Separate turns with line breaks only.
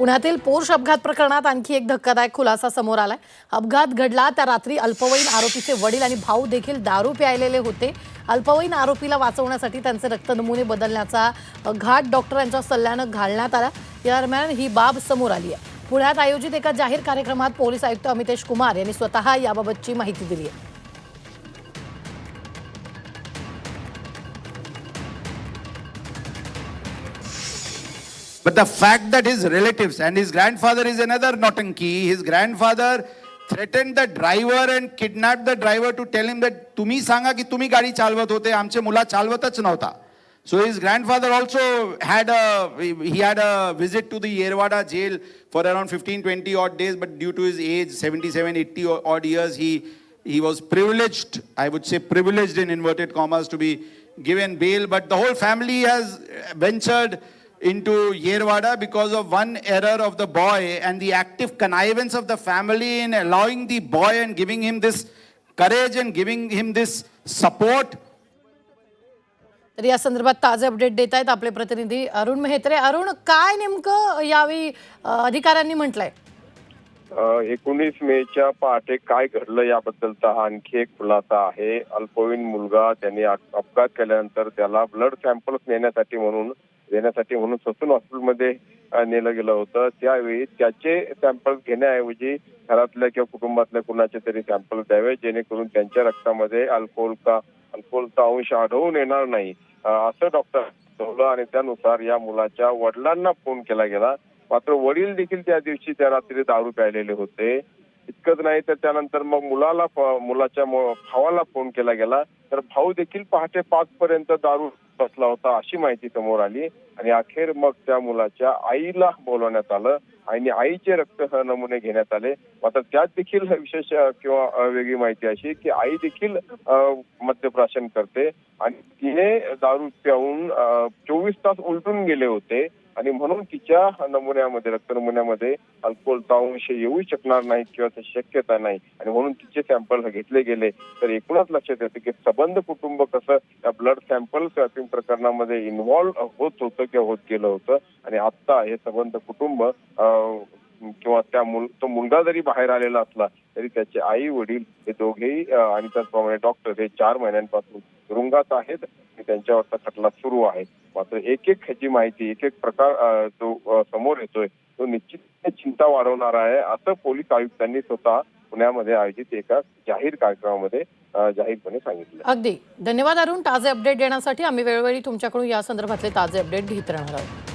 पुण्यातील पोर्श अपघात प्रकरणात आणखी एक धक्कादायक खुलासा समोर आलाय. अपघात घडला त्या रात्री अल्पवयीन आरोपीचे वडील आणि भाऊ देखील दारू प्यायलेले होते. अल्पवयीन आरोपीला वाचवण्यासाठी त्यांचे रक्त नमुने बदलण्याचा घाट डॉक्टरांच्या सल्ल्यानं घालण्यात आला. या दरम्यान ही बाब समोर आली आहे. पुण्यात आयोजित एका जाहीर कार्यक्रमात पोलीस आयुक्त अमितेश कुमार यांनी स्वतः याबाबतची माहिती दिली आहे.
But the fact that his relatives and his grandfather is another Nautanki, his grandfather threatened the driver and kidnapped the driver to tell him that तुम्ही सांगा की तुम्ही गाडी चालवत होते आमचे मुला चालवतच नव्हता so his grandfather also had a he had a visit to the Yerwada jail for around 15 20 odd days but due to his age 77 80 odd years he he was privileged i would say privileged in inverted commas to be given bail but the whole family has ventured into Yerwada because of one error of the boy and the active connivance of the family in allowing the boy and giving him this courage and giving him this support.
तर या संदर्भात ताजे update देत आहेत आपले प्रतिनिधी अरुण मेहत्रे. अरुण काय नेमकं यावेळी अधिकाऱ्यांनी म्हटलंय?
एकोणीस मेच्या पहाटे काय घडलं याबद्दलचा हा आणखी एक खुलासा आहे. अल्पवयीन मुलगा त्यांनी अप- अपघात केल्यानंतर त्याला ब्लड सॅम्पल्स नेण्यासाठी म्हणून देण्यासाठी म्हणून ससून हॉस्पिटलमध्ये नेलं गेलं होतं. त्यावेळी त्याचे सॅम्पल्स घेण्याऐवजी घरातल्या किंवा कुटुंबातल्या कुणाचे तरी सॅम्पल द्यावे जेणेकरून त्यांच्या रक्तामध्ये अल्कोहोलचा अल्कोहोलचा अंश आढळून येणार नाही. असं डॉक्टर ठरवलं आणि त्यानुसार या मुलाच्या वडिलांना फोन केला गेला. मात्र वडील देखील त्या दिवशी त्या रात्री दारू प्यायलेले होते. इतकंच नाही तर त्यानंतर मग मुलाला फ- मुलाच्या मु- भावाला फोन केला गेला. तर भाऊ देखील पहाटे पाच पर्यंत दारू बसला होता अशी माहिती समोर आली. आणि अखेर मग त्या मुलाच्या आईला बोलवण्यात आलं आणि आईचे रक्त नमुने घेण्यात आले. मात्र त्यात देखील विशेष किंवा वेगळी माहिती अशी की आई देखील मद्यप्राशन करते. आणि तिने दारू पिऊन चोवीस तास उलटून गेले होते. आणि म्हणून तिच्या नमुन्यामध्ये रक्त नमुन्यामध्ये अल्कोहोलचा अंश येऊ शकणार नाही किंवा शक्यता नाही. आणि म्हणून तिचे सॅम्पल घेतले गेले. तर एकूणच लक्षात येतं की सबंध कुटुंब कसं या ब्लड सॅम्पल स्वॅपिंग प्रकरणामध्ये इन्व्हॉल्व्ह होत होतं किंवा होत गेलं होतं. आणि आता हे सबंध कुटुंब किंवा त्या मुल तो मुलगा जरी बाहेर आलेला असला तरी त्याचे आई वडील हे दोघेही आणि त्याचप्रमाणे डॉक्टर हे चार महिन्यांपासून तुरुंगात आहेत. त्यांच्यावरचा खटला सुरू आहे. मात्र एक एक ह्याची माहिती एक एक प्रकार जो समोर येतोय तो निश्चित चिंता वाढवणार आहे असं पोलीस आयुक्तांनी स्वतः पुण्यामध्ये आयोजित एका जाहीर कार्यक्रमामध्ये जाहीरपणे सांगितलं.
अगदी. धन्यवाद अरुण. ताजे अपडेट देण्यासाठी आम्ही वेळोवेळी तुमच्याकडून या संदर्भातले ताजे अपडेट घेत राहणार आहोत.